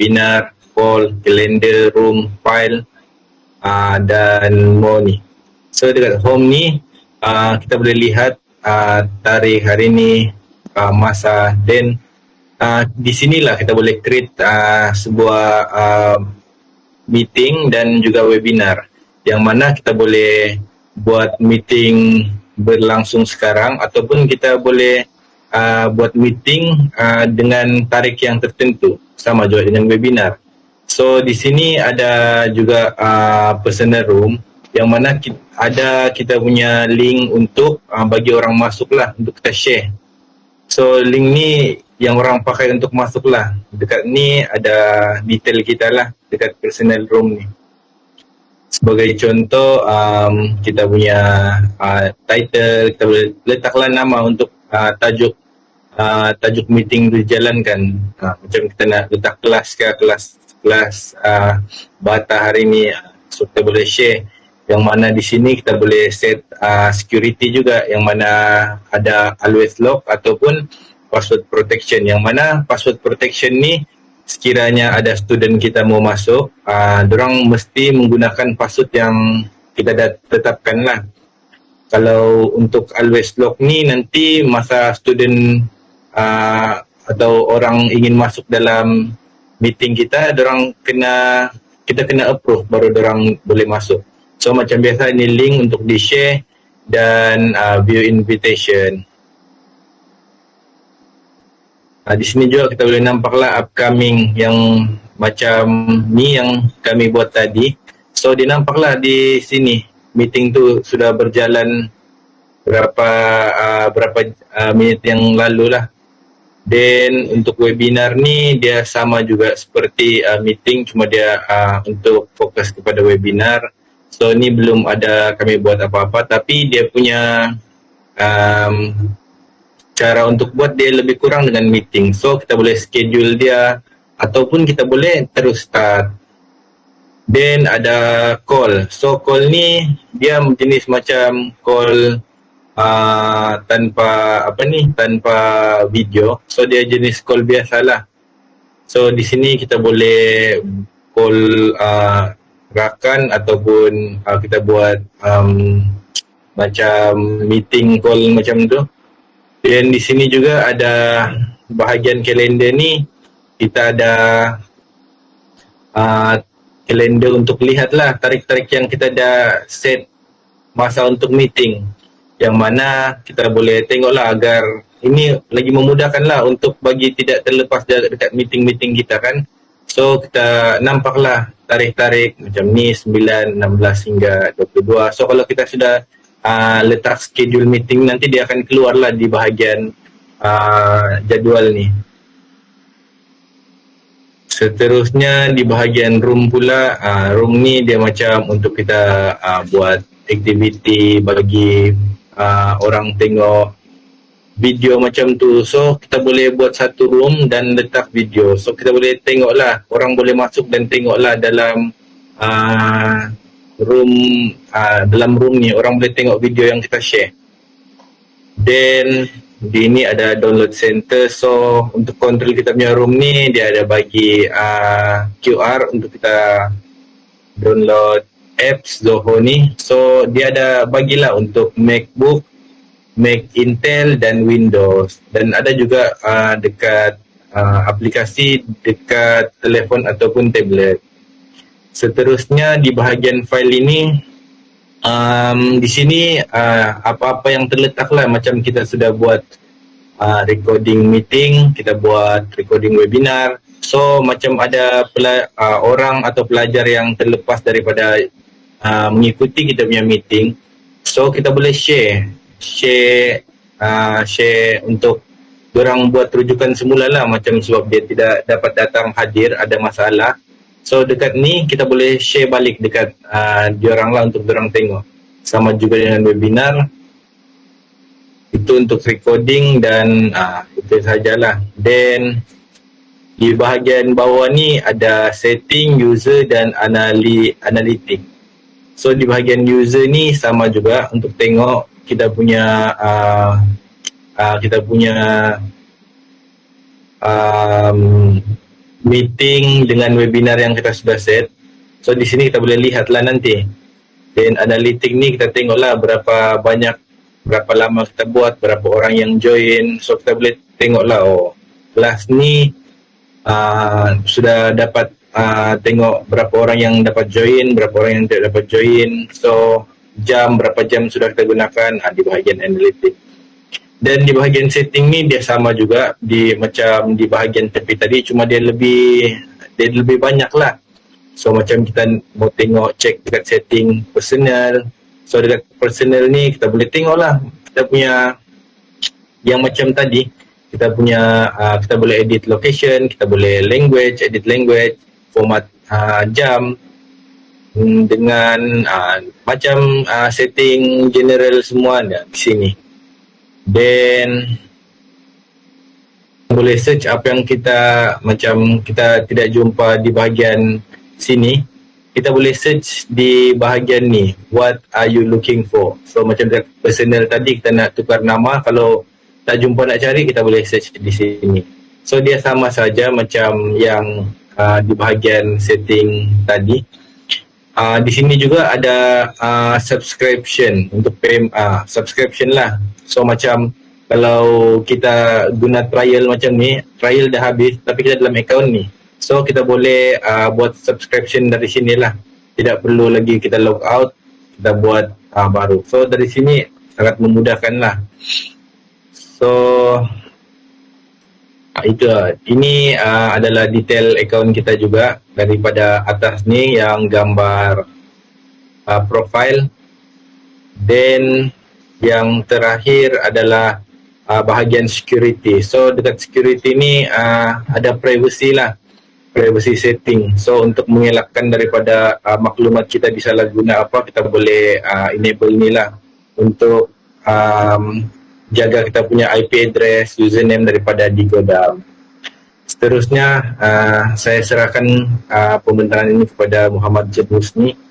webinar, call, calendar, room, file uh, dan more ni. So dekat home ni uh, kita boleh lihat uh, tarikh hari ni, uh, masa dan uh, di sinilah kita boleh create uh, sebuah uh, meeting dan juga webinar yang mana kita boleh buat meeting berlangsung sekarang ataupun kita boleh uh, buat meeting uh, dengan tarikh yang tertentu sama juga dengan webinar. So di sini ada juga uh, personal room yang mana kita, ada kita punya link untuk uh, bagi orang masuk lah untuk kita share. So link ni yang orang pakai untuk masuk lah. Dekat ni ada detail kita lah dekat personal room ni sebagai contoh um, kita punya uh, title kita boleh letaklah nama untuk uh, tajuk uh, tajuk meeting dijalankan. Uh, macam kita nak letak kelas ke kelas kelas uh, bata hari ni. So kita boleh share yang mana di sini kita boleh set uh, security juga yang mana ada always lock ataupun password protection. Yang mana password protection ni sekiranya ada student kita mau masuk, uh, orang mesti menggunakan password yang kita dah tetapkan lah. Kalau untuk always lock ni nanti masa student uh, atau orang ingin masuk dalam meeting kita, orang kena kita kena approve baru orang boleh masuk. So macam biasa ini link untuk di share dan uh, view invitation. Uh, di sini juga kita boleh nampaklah upcoming yang macam ni yang kami buat tadi. So dinampaklah di sini meeting tu sudah berjalan berapa uh, berapa uh, minit yang lalu lah. Dan untuk webinar ni dia sama juga seperti uh, meeting cuma dia uh, untuk fokus kepada webinar. So ni belum ada kami buat apa-apa tapi dia punya um, cara untuk buat dia lebih kurang dengan meeting. So kita boleh schedule dia ataupun kita boleh terus start. Then ada call. So call ni dia jenis macam call uh, tanpa apa ni tanpa video. So dia jenis call biasalah. So di sini kita boleh call uh, rakan ataupun uh, kita buat um, macam meeting call macam tu. Dan di sini juga ada bahagian kalender ni kita ada uh, kalender untuk lihatlah tarik-tarik yang kita dah set masa untuk meeting. Yang mana kita boleh tengoklah agar ini lagi memudahkanlah untuk bagi tidak terlepas dekat meeting-meeting kita kan. So kita nampaklah tarik-tarik macam ni 9, 16 hingga 22 so kalau kita sudah uh, letak schedule meeting nanti dia akan keluarlah di bahagian uh, jadual ni. Seterusnya di bahagian room pula, uh, room ni dia macam untuk kita uh, buat aktiviti bagi uh, orang tengok video macam tu. So kita boleh buat satu room dan letak video. So kita boleh tengoklah, orang boleh masuk dan tengoklah dalam uh, room uh, dalam room ni orang boleh tengok video yang kita share. Then di ni ada download center. So untuk kontrol kita punya room ni dia ada bagi uh, QR untuk kita download apps Zoho ni. So dia ada bagilah untuk MacBook, Mac Intel dan Windows. Dan ada juga uh, dekat uh, aplikasi dekat telefon ataupun tablet. Seterusnya di bahagian file ini um, di sini uh, apa-apa yang terletak lah. Macam kita sudah buat uh, recording meeting kita buat recording webinar. So macam ada pela- uh, orang atau pelajar yang terlepas daripada uh, mengikuti kita punya meeting so kita boleh share. Share uh, share untuk orang buat rujukan semula lah. Macam sebab dia tidak dapat datang hadir ada masalah So dekat ni kita boleh share balik dekat uh, diorang lah untuk diorang tengok. Sama juga dengan webinar. Itu untuk recording dan uh, itu sajalah. Then di bahagian bawah ni ada setting user dan anali analitik. So di bahagian user ni sama juga untuk tengok kita punya uh, uh, kita punya um, meeting dengan webinar yang kita sudah set. So di sini kita boleh lihatlah nanti. Dan analitik ni kita tengoklah berapa banyak berapa lama kita buat, berapa orang yang join. So kita boleh tengoklah oh kelas ni uh, sudah dapat uh, tengok berapa orang yang dapat join, berapa orang yang tidak dapat join. So jam berapa jam sudah kita gunakan uh, di bahagian analitik. Dan di bahagian setting ni dia sama juga di macam di bahagian tepi tadi cuma dia lebih dia lebih banyak lah. So macam kita mau tengok cek dekat setting personal. So dekat personal ni kita boleh tengok lah kita punya yang macam tadi kita punya uh, kita boleh edit location, kita boleh language, edit language, format uh, jam hmm, dengan uh, macam uh, setting general semua di sini. Then boleh search apa yang kita macam kita tidak jumpa di bahagian sini. Kita boleh search di bahagian ni what are you looking for? So macam personal tadi kita nak tukar nama. Kalau tak jumpa nak cari kita boleh search di sini. So dia sama saja macam yang uh, di bahagian setting tadi uh, di sini juga ada uh, subscription untuk pay uh, subscription lah So macam kalau kita guna trial macam ni, trial dah habis tapi kita dalam account ni. So kita boleh uh, buat subscription dari sini lah. Tidak perlu lagi kita log out, kita buat uh, baru. So dari sini sangat memudahkan lah. So itu ini uh, adalah detail account kita juga daripada atas ni yang gambar uh, profile. Then yang terakhir adalah uh, bahagian security. So dekat security ni uh, ada privacy lah, privacy setting. So untuk mengelakkan daripada uh, maklumat kita disalahguna apa, kita boleh uh, enable ni lah untuk um, jaga kita punya IP address, username daripada digodam. Seterusnya uh, saya serahkan uh, pembentaran ini kepada Muhammad Jebusni. ni.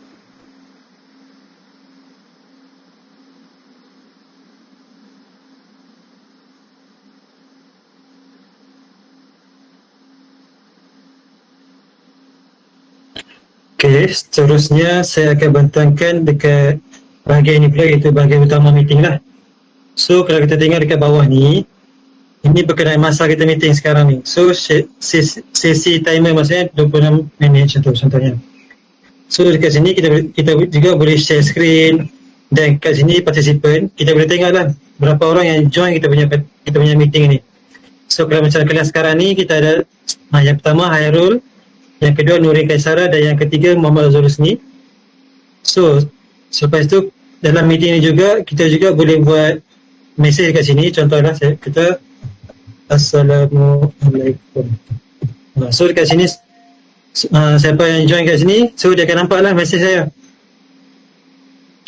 Okey, seterusnya saya akan bentangkan dekat bahagian ini pula iaitu bahagian utama meeting lah. So kalau kita tengok dekat bawah ni, ini berkenaan masa kita meeting sekarang ni. So sesi, sesi timer maksudnya 26 minit macam tu contohnya. So dekat sini kita kita juga boleh share screen dan kat sini participant kita boleh tengok lah berapa orang yang join kita punya kita punya meeting ni. So kalau macam kelas sekarang ni kita ada yang pertama Hairul, yang kedua Nurin Kaisara dan yang ketiga Muhammad Azul Husni so selepas itu dalam meeting ini juga kita juga boleh buat mesej kat sini contohnya saya kita Assalamualaikum. So dekat sini uh, siapa yang join kat sini so dia akan nampak lah mesej saya.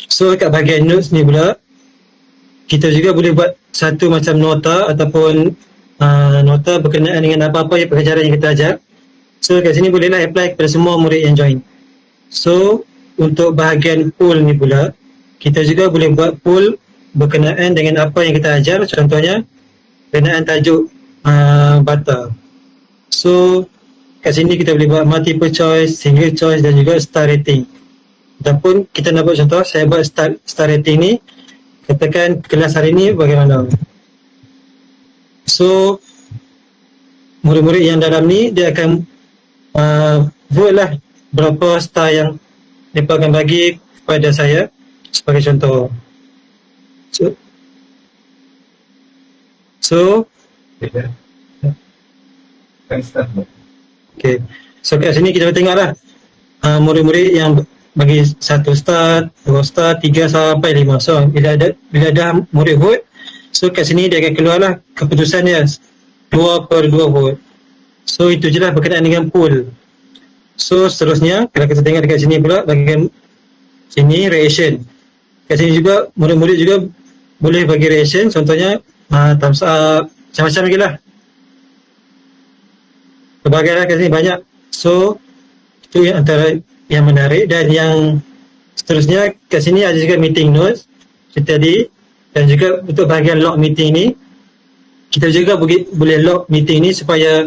So kat bahagian notes ni pula kita juga boleh buat satu macam nota ataupun uh, nota berkenaan dengan apa-apa yang pengajaran yang kita ajar. So kat sini bolehlah apply kepada semua murid yang join. So untuk bahagian pool ni pula, kita juga boleh buat pool berkenaan dengan apa yang kita ajar. Contohnya, berkenaan tajuk uh, bata. So kat sini kita boleh buat multiple choice, single choice dan juga star rating. Ataupun kita nak buat contoh, saya buat star, star rating ni, katakan kelas hari ni bagaimana. So murid-murid yang dalam ni dia akan uh, vote lah berapa star yang mereka akan bagi kepada saya sebagai contoh so so okay. so kat sini kita tengok lah uh, murid-murid yang bagi satu star, dua star, tiga sampai lima so bila ada bila ada murid vote so kat sini dia akan keluar lah keputusan dia dua per dua vote So itu je lah berkenaan dengan pool. So seterusnya kalau kita tengok dekat sini pula bagian sini reaction. Kat sini juga murid-murid juga boleh bagi reaction contohnya uh, thumbs up macam-macam lagi lah. Berbagai lah kat sini banyak. So itu yang antara yang menarik dan yang seterusnya kat sini ada juga meeting notes seperti tadi dan juga untuk bahagian log meeting ni kita juga boleh log meeting ni supaya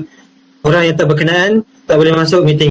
orang yang tak berkenaan tak boleh masuk meeting